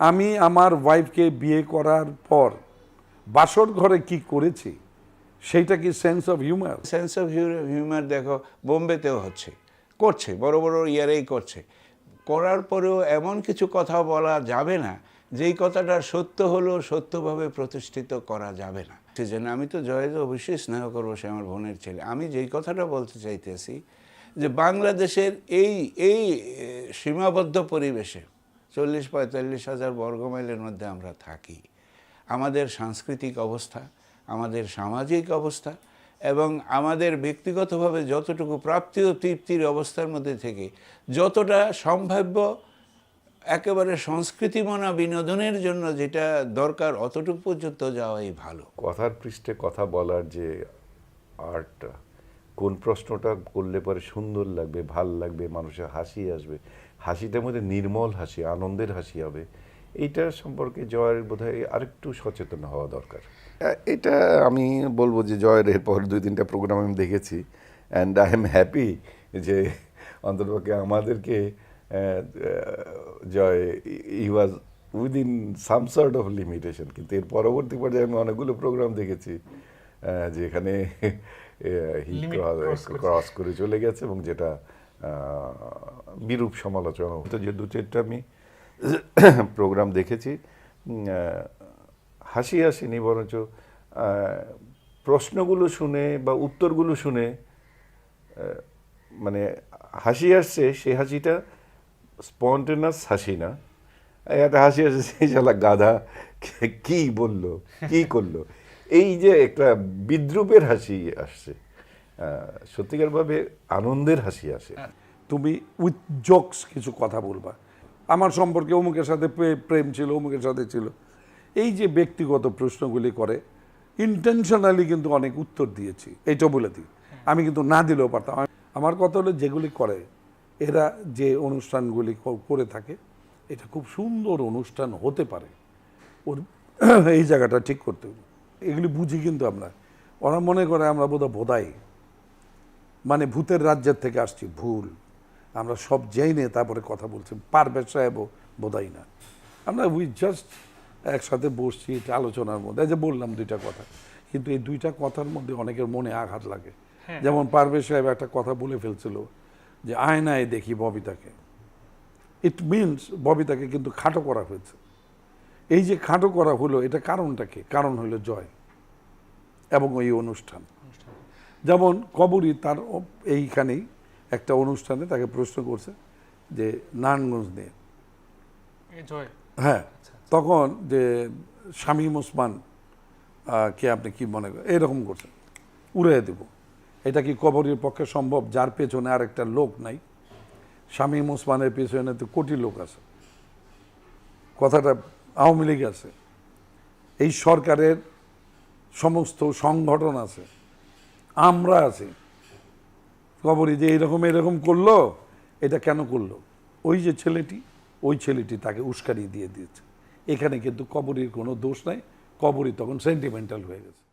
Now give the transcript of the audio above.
আমি আমার ওয়াইফকে বিয়ে করার পর বাসর ঘরে কি করেছি, সেইটা কি sense of humour sense of humour দেখো, বোম্বেতেও হচ্ছে, করছে, বড় বড় ইয়ারেই করছে। করার পরেও এমন কিছু কথা বলা যাবে না, যেই কথাটা সত্য হলেও সত্যভাবে প্রতিষ্ঠিত করা যাবে না। সেজন্য আমি তো জয়েজ অবশ্যই স্নেহ করব, সে আমার বোনের ছেলে। আমি যেই কথাটা বলতে চাইতেছি, যে বাংলাদেশের এই এই সীমাবদ্ধ পরিবেশে চল্লিশ পঁয়তাল্লিশ হাজার বর্গমাইলের মধ্যে আমরা থাকি। আমাদের সাংস্কৃতিক অবস্থা, আমাদের সামাজিক অবস্থা এবং আমাদের ব্যক্তিগতভাবে যতটুকু প্রাপ্তি ও তৃপ্তির অবস্থার মধ্যে থেকে যতটা সম্ভাব্য একেবারে সংস্কৃতিমনা বিনোদনের জন্য যেটা দরকার অতটুকু পর্যন্ত যাওয়াই ভালো। কথার পৃষ্ঠে কথা বলার যে আর্টটা কোন প্রশ্নটা করলে পরে সুন্দর লাগবে, ভালো লাগবে, মানুষের হাসি আসবে। হাসিটার মধ্যে নির্মল হাসি, আনন্দের হাসি হবে। এইটা সম্পর্কে জয়ের বোধহয় আরেকটু সচেতন হওয়া দরকার। এটা আমি বলব যে জয়ের এরপর দুই, তিনটা প্রোগ্রাম আমি দেখেছি। অ্যান্ড আই এম হ্যাপি যে অন্ততপক্ষে আমাদেরকে জয় ই was within some sort of limitation কিন্তু এর পরবর্তী পর্যায়ে আমি অনেকগুলো প্রোগ্রাম দেখেছি। যেখানে ক্রস করে চলে গেছে এবং যেটা বিরূপ সমালোচনা হতো যে দু চারটা আমি প্রোগ্রাম দেখেছি হাসি হাসিনি বরঞ্চ প্রশ্নগুলো শুনে বা উত্তরগুলো শুনে মানে হাসি আসছে সেই হাসিটা স্পন্টেনাস হাসি না। একটা হাসি আসছে সেই শালা গাধা কি বলল কি করল? এই যে একটা বিদ্রুপের হাসি আসছে সত্যিকারভাবে আনন্দের হাসি আসে। তুমি উইথ জোকস কিছু কথা বলবা। আমার সম্পর্কে অমুকের সাথে প্রে- প্রেম ছিল অমুকের সাথে ছিল। এই যে ব্যক্তিগত প্রশ্নগুলি করে ইন্টেনশনালি কিন্তু অনেক উত্তর দিয়েছি। এইটা বলে দিই। আমি কিন্তু না দিলেও পারতাম। আমার কথা হলো যেগুলি করে এরা যে অনুষ্ঠানগুলি করে থাকে এটা খুব সুন্দর অনুষ্ঠান হতে পারে। ওর এই জায়গাটা ঠিক করতে হবে। এগুলি বুঝি কিন্তু আমরা ওরা মনে করে আমরা বোধহয় বোধাই মানে ভূতের রাজ্যের থেকে আসছি ভুল। আমরা সব জেনে তারপরে কথা বলছি। পারভেজ সাহেবও বোধাই না। আমরা উই জাস্ট একসাথে বসছি এটা আলোচনার মধ্যে। যে বললাম দুইটা কথা। কিন্তু এই দুইটা কথার মধ্যে অনেকের মনে আঘাত লাগে। যেমন পারভেজ সাহেব একটা কথা বলে ফেলছিল যে আয়নায় দেখি ববিতাকে। ইট মিনস ববিতাকে কিন্তু খাটো করা হয়েছে। এই যে খাটো করা হলো এটা কারণটা কি কারণ হলো জয় এবং ওই অনুষ্ঠান। যেমন কবরী তার এইখানেই একটা অনুষ্ঠানে তাকে প্রশ্ন করছে যে নারায়ণগঞ্জ নিয়ে। এ জয়? হ্যাঁ তখন যে শামীম ওসমান কে আপনি কি মনে করেন? এরকম করছেন উড়িয়ে দেব। এটা কি কবরের পক্ষে সম্ভব? যার পেছনে আর একটা লোক নাই। শামীম ওসমানের পেছনে তো কোটি লোক আছে। কথাটা আওয়ামী লীগ আছে, এই সরকারের সমস্ত সংগঠন আছে, আমরা আছি। কবরী যে এরকম এরকম করল, এটা কেন করল? ওই যে ছেলেটি, ওই ছেলেটি তাকে উস্কানি দিয়ে দিয়েছে। এখানে কিন্তু কবরীর কোনো দোষ নাই কবরী তখন সেন্টিমেন্টাল হয়ে গেছে।